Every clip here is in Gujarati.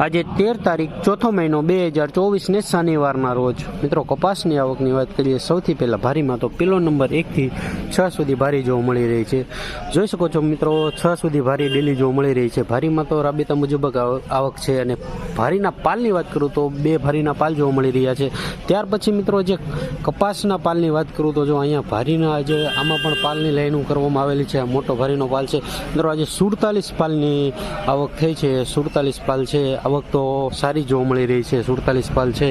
આજે તેર તારીખ, ચોથો મહિનો, બે હજાર ચોવીસને શનિવારના રોજ. મિત્રો, કપાસની આવકની વાત કરીએ, સૌથી પહેલાં ભારીમાં તો પેલો નંબર એકથી છ સુધી ભારી જોવા મળી રહી છે. જોઈ શકો છો મિત્રો, છ સુધી ભારી ડેલી જોવા મળી રહી છે. ભારીમાં તો રાબેતા મુજબ આવક છે અને ભારીના પાલની વાત કરું તો બે ભારીના પાલ જોવા મળી રહ્યા છે. ત્યાર પછી મિત્રો, જે કપાસના પાલની વાત કરું તો જો અહીંયા ભારીના આજે આમાં પણ પાલની લાઈનું કરવામાં આવેલી છે. મોટો ભારીનો પાલ છે. મિત્રો, આજે સુડતાલીસ પાલની આવક થઈ છે. સુડતાલીસ પાલ છે. આવક તો સારી જોવા મળી રહી છે, સુડતાલીસ પાલ છે.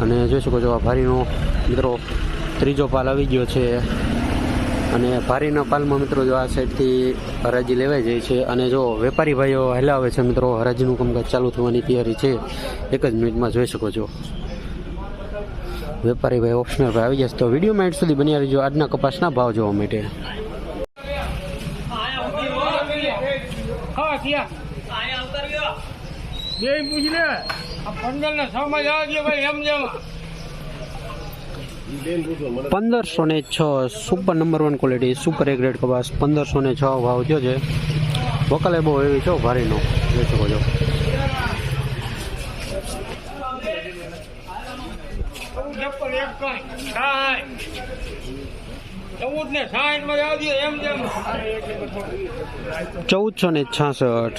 અને જોઈ શકો છો આ ભારીનો મિત્રો ત્રીજો પાલ આવી ગયો છે. અને ભારીના પાલમાં મિત્રો જો આ સાઈડથી હરાજી લેવાઈ જાય છે અને જો વેપારી ભાઈઓ હલાવે છે મિત્રો, હરાજીનું કામકાજ ચાલુ થવાની તૈયારી છે. એક જ મિનિટમાં જોઈ શકો છો. વેપારી ભાઈ ઓપ્શનલ ભાઈ આવી જશે તો વીડિયો માઇન્ડ સુધી બની રહીજો. આજના કપાસના ભાવ જોવા માટે. બે પૂછી લે પંદર ને છ માં જવા દે ભાઈ એમ જેમ. પંદરસો ને છ super number one quality super A grade કપાસ પંદરસો ને છ ભાવ થયો છે. વકલે બહુ એવી છો ભારેનો. જોઈ શકો છો. એક ચૌદસો ને છાસઠ.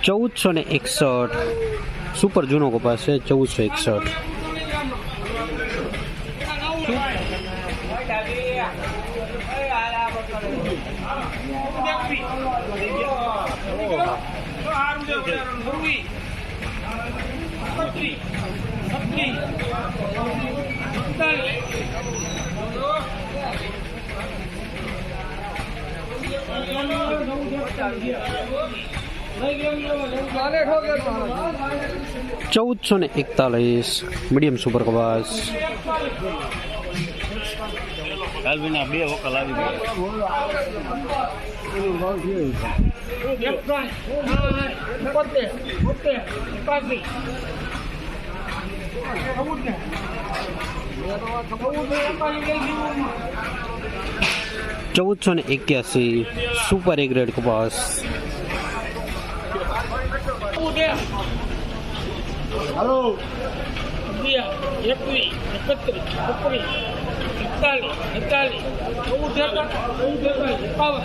ચૌદસો ને એકસઠ સુપર જૂનો કપાસ છે ચૌદસો એકસઠ ચૌદસો ને એકતાલીસ મીડિયમ સુપર કવાસ બે વકલ આવી ચૌદસો ને એક્યાસી સુપર એક રેડ કપાસ. હલો. એકવીસ, એકત્રીસ એકત્રીસ એકતાલીસ એકતાલીસ, ચૌદ ચૌદ એકાવન.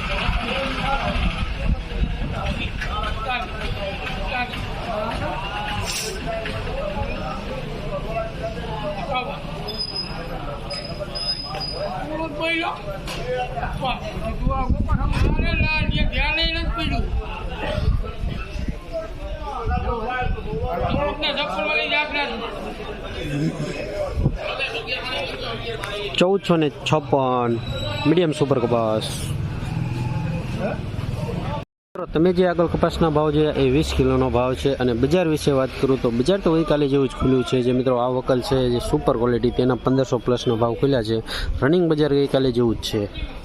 પડ્યું? ચૌદસો ને છપ્પન. મીડિયમ સુપર મિત્રો, તમે જે આગળ કપાસના ભાવ જોયા એ વીસ કિલોનો ભાવ છે અને બજાર વિશે વાત કરું તો બજાર તો ગઈકાલે જેવું જ ખુલ્યું છે. જે મિત્રો, આ વકલ છે, જે સુપર ક્વોલિટી તેના પંદરસો પ્લસનો ભાવ ખુલ્યા છે. રનિંગ બજાર ગઈકાલે જેવું જ છે.